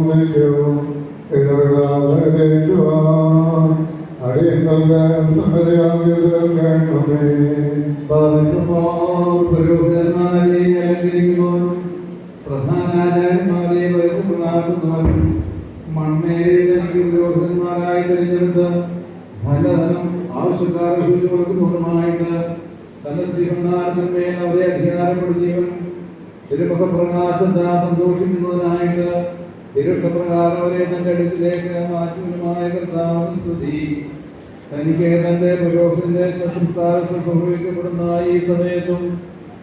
നിത്യവും ഇടപെടാതെ കേൾക്കുവാൻ അടിയങ്ങൾക്ക് സമ്മതിയാകിയത് കേൾക്കണമേ പുരോഹിതന്മാരെ അലങ്കരിക്കുന്നവരും പ്രധാനാചാര്യന്മാരെ വരുന്നവരും മൺമേരെ തനിക്ക് പുരോഹിതന്മാരായി തിരഞ്ഞെടുത്ത് ധനധനം ആവശ്യക്കാരെ സൂചി കൊടുക്കുന്നവരുമായിട്ട് തന്റെ ശ്രീമന്നാരത്തിന്മേൽ അവരെ അധികാരപ്പെടുത്തിയവൻ തിരുമുഖപ്രകാശത്താ സന്തോഷിക്കുന്നതിനായിട്ട് തിരുഷപ്രകാരം അവരെ തന്റെ അടുത്തിലേക്ക് മാറ്റുന്നതുമായ കർത്താവും സ്തുതി. തനിക്ക് തന്റെ പുരോഹിതന്റെ സംസ്കാര സംഭവിക്കപ്പെടുന്ന ഈ സമയത്തും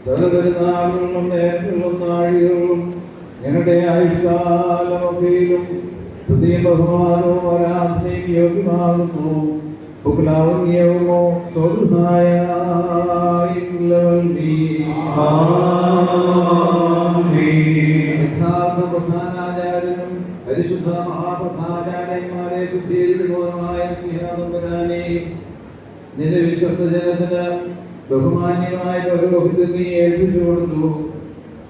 സകലപരിതാപങ്ങളും നേരങ്ങളും നാഴികകളും ഞങ്ങളുടെ ആയുഷ്കാലമൊക്കെയിലും സ്തുതിയും ബഹുമാനവും ആരാധനയും യോഗ്യമാകുന്നു. ബഹുലാവണ്യവുമോ സ്വതന്ത്രമായ പ്രധാനാചാര്യനും പരിശുദ്ധ മഹാപ്രധാനാചാര്യന്മാരെ ശുദ്ധീകരിക്കുന്നതുമായ സിംഹാതമ്പുരാനെ നിന്റെ വിശ്വസ്ത ജനത്തിന് ബഹുമാന്യമായ പൗരോഹിതം നീ ഏൽപ്പിച്ചു കൊടുത്തു.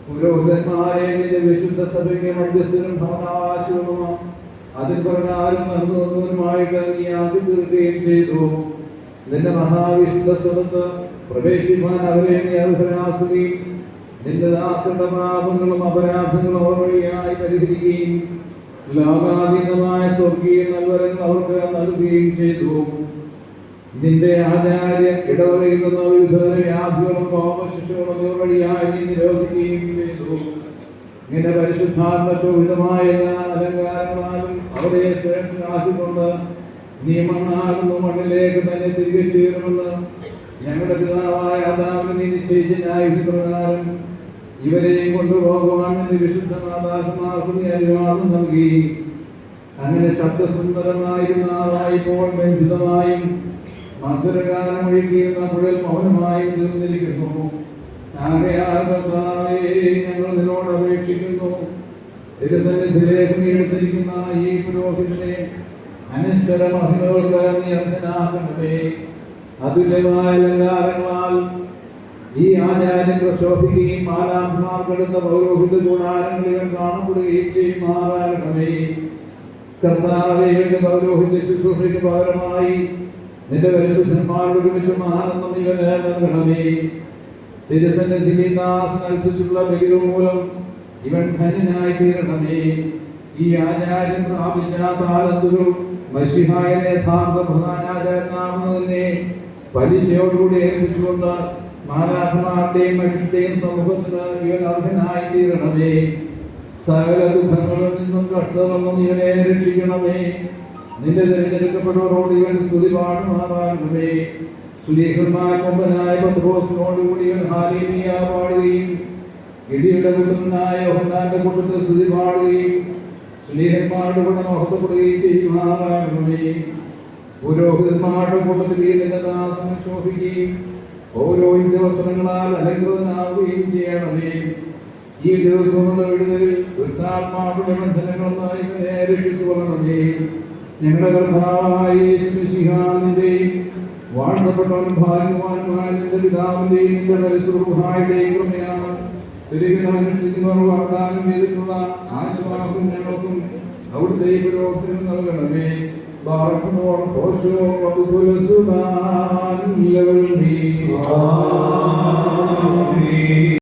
പുരോഹിതന്മാരെ നിന്റെ വിശുദ്ധ സഭയ്ക്ക് മധ്യസ്ഥനും ഭവനാവാസവും അതിൻ പ്രകാരം നൽകുന്നതിനുമായിട്ട് നീ ആദ്യം തീർക്കുകയും ചെയ്തു. നിന്റെ മഹാവിശുദ്ധ സ്ഥലത്ത് പ്രവേശിക്കാൻ അവരെ നീ അർഹരാക്കുകയും നിന്റെ ദാസന്റെ പാപങ്ങളും അപരാധങ്ങളും അവർ വഴിയായി പരിഹരിക്കുകയും ലോകാതീതമായ സ്വർഗീയ നൽവരങ്ങൾ അവർക്ക് നൽകുകയും ചെയ്തു. നിന്റെ ആചാര്യ ഇടവകയിൽ നിന്ന് വ്യാധികളും കോപശിശുകളും ഇവർ വഴിയായി നിരോധിക്കുകയും ചെയ്തു. ഇങ്ങനെ പരിശുദ്ധാത്മ ശോഭിതമായ എല്ലാ അലങ്കാരങ്ങളാലും അവരെ ശ്രേഷ്ഠരാക്കിക്കൊണ്ട് നിയമങ്ങളാകുന്ന മണ്ണിലേക്ക് തന്നെ തിരികെ ചേരുമെന്ന് ഞങ്ങളുടെ പിതാവായ അതാവിനെ നീ നിശ്ചയിച്ച പ്രകാരം ഇവരെയും കൊണ്ടുപോകുവാൻ എന്റെ വിശുദ്ധ മാതാക്കന്മാർക്ക് നീ അനുവാദം നൽകി. അങ്ങനെ ശബ്ദസുന്ദരമായിരുന്ന ആളായിപ്പോൾ ബന്ധിതമായും മധുരകാലം ഒഴുകിയിരുന്ന കുഴൽ മൗനമായും തീർന്നിരിക്കുന്നു. ആകയാൽ ഞങ്ങൾ നിന്നോട് അപേക്ഷിക്കുന്നു. തിരുസന്നിധിയിലേക്ക് നീ എടുത്തിരിക്കുന്ന ഈ പുരോഹിതനെ അനശ്വര മഹിമകൾക്ക് നീ അർഹനാക്കണമേ അതുല്യമായ അലങ്കാരങ്ങളാൽ ഈ ആചാര്യം പ്രശോഭിക്കുകയും മാലാത്മാർക്കെടുത്ത പൗരോഹിത ഗുണാരങ്ങളിലും കാണപ്പെടുകയും ചെയ്യും. ചെയ്യുമാറാകണമേ കർത്താവേയുടെ പൗരോഹിത ശുശ്രൂഷയ്ക്ക് പകരമായി നിന്റെ പരിശുദ്ധന്മാർ ഒരുമിച്ച് ആനന്ദം നീ നൽകണമേ തിരുസന്നിധിയിൽ ദാസ് നൽകിച്ചുള്ള ബലികൾ മൂലം ഇവൻ ധനനായി തീരണമേ. ഈ ആചാര്യം പ്രാപിച്ച താലന്തുകൾ മഷിഹായ യഥാർത്ഥ പ്രധാനാചാരനാകുന്നതിനെ പലിശയോടുകൂടി ഏൽപ്പിച്ചുകൊണ്ട് മാലാത്മാരുടെയും മനുഷ്യന്റെയും സമൂഹത്തിന് ഇവൻ അർഹനായി തീരണമേ. സകല ദുഃഖങ്ങളിൽ നിന്നും കഷ്ടങ്ങളൊന്നും ഇവരെ രക്ഷിക്കണമേ. നിന്റെ തിരഞ്ഞെടുക്കപ്പെട്ടവരോട് ഇവൻ സ്തുതി പാടുമാറാകണമേ. സുലീഹന്മാർ കൊമ്പനായ പത്രോസിനോടുകൂടി ഇവൻ ഹാലേമിയ പാടുകയും ഇടിയുടെ കൂട്ടനായ ഒന്നാന്റെ കൂട്ടത്തിൽ സ്തുതി പാടുകയും സ്നേഹന്മാരുടെ കൂടെ മഹത്വപ്പെടുകയും ചെയ്യുമാറാകണമേ. പുരോഹിതന്മാരുടെ കൂട്ടത്തിൽ നിന്റെ ദാസനെ ശോഭിക്കുകയും പൗരോഹിത്യ വസ്ത്രങ്ങളാൽ അലങ്കൃതനാവുകയും ചെയ്യണമേ. ഈ ദിവസങ്ങളുടെ വിടുതലിൽ വൃത്താത്മാക്കളുടെ ബന്ധനങ്ങളായി ഇവരെ രക്ഷിച്ചു കൊള്ളണമേ ഞങ്ങളുടെ കർത്താവായ ഭാഗ്യവാനുമായ നിന്റെ പിതാവിന്റെയും വാഗ്ദാനം ചെയ്തിട്ടുള്ള ആശ്വാസം ഞങ്ങൾക്കും അവിടുത്തെ നൽകണമേ. Barakallahu fi